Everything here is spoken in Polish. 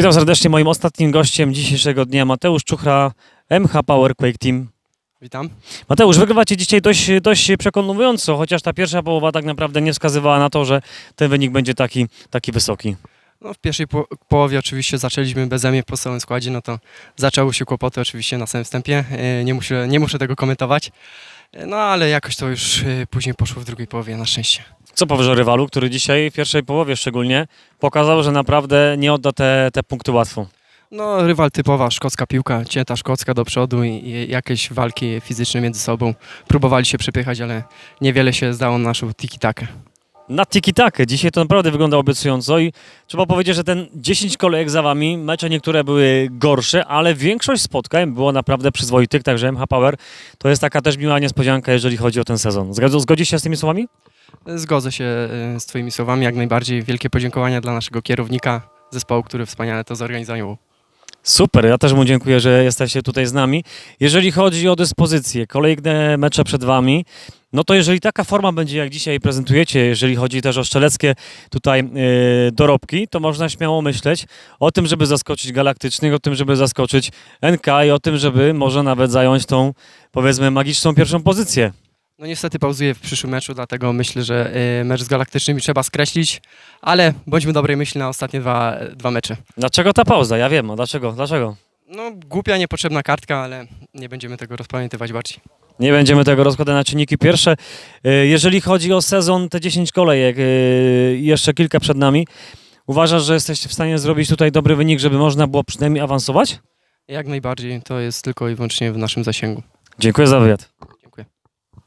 Witam serdecznie. Moim ostatnim gościem dzisiejszego dnia Mateusz Czuchra, MH Power Quake Team. Witam. Mateusz, wygrywacie dzisiaj dość, dość przekonująco, chociaż ta pierwsza połowa tak naprawdę nie wskazywała na to, że ten wynik będzie taki, taki wysoki. No, w pierwszej po połowie oczywiście zaczęliśmy beze mnie w podstawowym składzie, no to zaczęły się kłopoty oczywiście na samym wstępie. E, Nie muszę, nie muszę tego komentować. E, No ale jakoś to już e, później poszło w drugiej połowie, na szczęście. Co powiesz o rywalu, który dzisiaj w pierwszej połowie szczególnie pokazał, że naprawdę nie odda te, te punkty łatwo. No rywal typowa szkocka piłka, cięta szkocka do przodu i, i jakieś walki fizyczne między sobą. Próbowali się przepychać, ale niewiele się zdało na naszą tiki-takę. Na tiki-takę. Dzisiaj to naprawdę wygląda obiecująco i trzeba powiedzieć, że ten 10 kolejek za wami, mecze niektóre były gorsze, ale większość spotkań było naprawdę przyzwoitych, także MH Power to jest taka też miła niespodzianka, jeżeli chodzi o ten sezon. Zgodzisz się z tymi słowami? Zgodzę się e, z Twoimi słowami, jak najbardziej. Wielkie podziękowania dla naszego kierownika zespołu, który wspaniale to zorganizował. Super, ja też mu dziękuję, że jesteście tutaj z nami. Jeżeli chodzi o dyspozycję, kolejne mecze przed wami, no to jeżeli taka forma będzie, jak dzisiaj prezentujecie, jeżeli chodzi też o szczeleckie tutaj yy, dorobki, to można śmiało myśleć o tym, żeby zaskoczyć Galaktycznych, o tym, żeby zaskoczyć NK i o tym, żeby może nawet zająć tą, powiedzmy, magiczną pierwszą pozycję. No niestety pauzuję w przyszłym meczu, dlatego myślę, że y, mecz z Galaktycznymi trzeba skreślić, ale bądźmy dobrej myśli na ostatnie dwa, dwa mecze. Dlaczego ta pauza? Ja wiem, a dlaczego? Dlaczego? No głupia, niepotrzebna kartka, ale nie będziemy tego rozpamiętywać bardziej. Nie będziemy tego rozkładać na czynniki pierwsze. Y, Jeżeli chodzi o sezon, te 10 kolejek, y, jeszcze kilka przed nami, uważasz, że jesteście w stanie zrobić tutaj dobry wynik, żeby można było przynajmniej awansować? Jak najbardziej to jest tylko i wyłącznie w naszym zasięgu. Dziękuję za wywiad.